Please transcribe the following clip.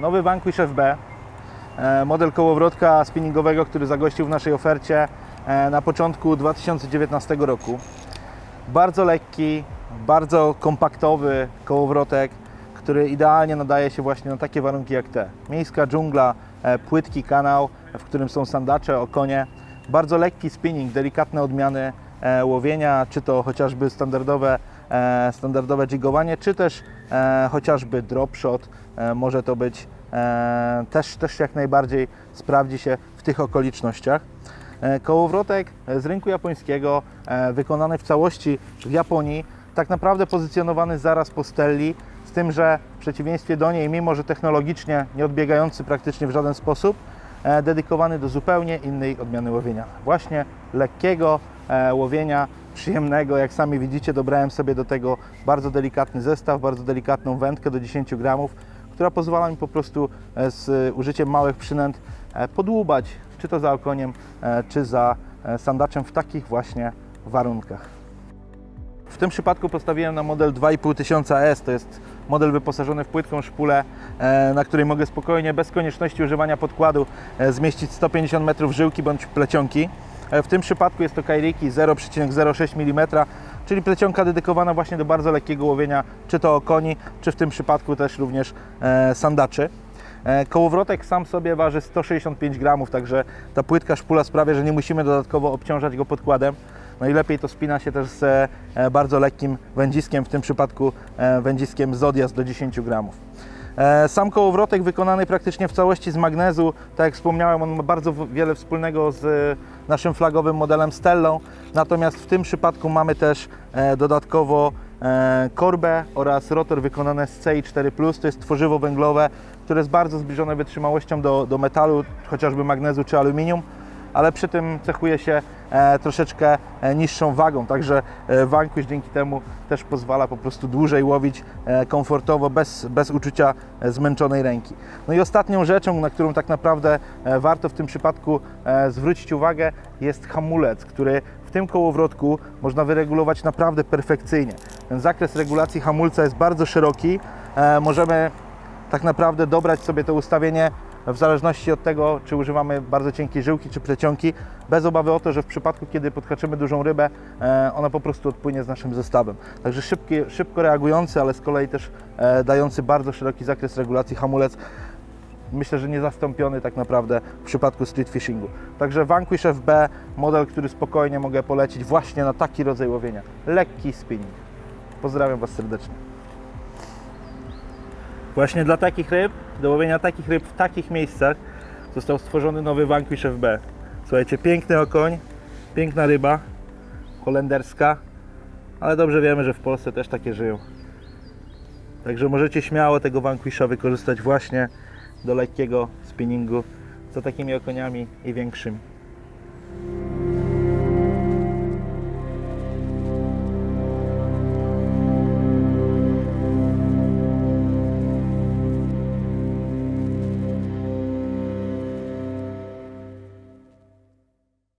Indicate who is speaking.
Speaker 1: nowy Vanquish FB, e, model kołowrotka spinningowego, który zagościł w naszej ofercie e, na początku 2019 roku. Bardzo lekki, bardzo kompaktowy kołowrotek, który idealnie nadaje się właśnie na takie warunki jak te. Miejska dżungla, e, płytki kanał, w którym są sandacze, okonie. Bardzo lekki spinning, delikatne odmiany łowienia, czy to chociażby standardowe, standardowe jigowanie, czy też chociażby drop shot. Może to być też, też jak najbardziej sprawdzi się w tych okolicznościach. E, Kołowrotek z rynku japońskiego, e, wykonany w całości w Japonii, tak naprawdę pozycjonowany zaraz po Stelli, z tym, że w przeciwieństwie do niej, mimo że technologicznie nie odbiegający praktycznie w żaden sposób, e, dedykowany do zupełnie innej odmiany łowienia. Właśnie lekkiego e, łowienia, przyjemnego. Jak sami widzicie, dobrałem sobie do tego bardzo delikatny zestaw, bardzo delikatną wędkę do 10 gramów, która pozwala mi po prostu e, z użyciem małych przynęt e, podłubać, czy to za okoniem, e, czy za sandaczem w takich właśnie warunkach. W tym przypadku postawiłem na model 2500 S, to jest model wyposażony w płytką szpulę, na której mogę spokojnie, bez konieczności używania podkładu, zmieścić 150 metrów żyłki bądź plecionki. W tym przypadku jest to Kairiki 0,06 mm, czyli plecionka dedykowana właśnie do bardzo lekkiego łowienia, czy to okoni, czy w tym przypadku też również e, sandaczy. E, Kołowrotek sam sobie waży 165 gramów, także ta płytka szpula sprawia, że nie musimy dodatkowo obciążać go podkładem. Najlepiej to spina się też z e, bardzo lekkim wędziskiem, w tym przypadku wędziskiem Zodias do 10 gramów. E, Sam kołowrotek wykonany praktycznie w całości z magnezu, tak jak wspomniałem, on ma bardzo wiele wspólnego z e, naszym flagowym modelem Stellą, natomiast w tym przypadku mamy też e, dodatkowo e, korbę oraz rotor wykonane z CI4+, to jest tworzywo węglowe, które jest bardzo zbliżone wytrzymałością do, do metalu, chociażby magnezu czy aluminium, ale przy tym cechuje się e, troszeczkę e, niższą wagą, także e, Vanquish dzięki temu też pozwala po prostu dłużej łowić komfortowo, bez, bez uczucia zmęczonej ręki. No i ostatnią rzeczą, na którą tak naprawdę warto w tym przypadku zwrócić uwagę, jest hamulec, który w tym kołowrotku można wyregulować naprawdę perfekcyjnie. Ten zakres regulacji hamulca jest bardzo szeroki, możemy tak naprawdę dobrać sobie to ustawienie w zależności od tego, czy używamy bardzo cienkiej żyłki, czy plecionki, bez obawy o to, że w przypadku, kiedy podhaczymy dużą rybę, e, ona po prostu odpłynie z naszym zestawem. Także szybki, szybko reagujący, ale z kolei też e, dający bardzo szeroki zakres regulacji hamulec, myślę, że niezastąpiony tak naprawdę w przypadku street fishingu. Także Vanquish FB, model, który spokojnie mogę polecić właśnie na taki rodzaj łowienia. Lekki spinning. Pozdrawiam Was serdecznie. Właśnie dla takich ryb, do łowienia takich ryb w takich miejscach został stworzony nowy Vanquish FB. Słuchajcie, piękny okoń, piękna ryba, holenderska, ale dobrze wiemy, że w Polsce też takie żyją. Także możecie śmiało tego Vanquisha wykorzystać właśnie do lekkiego spinningu za takimi okoniami i większymi.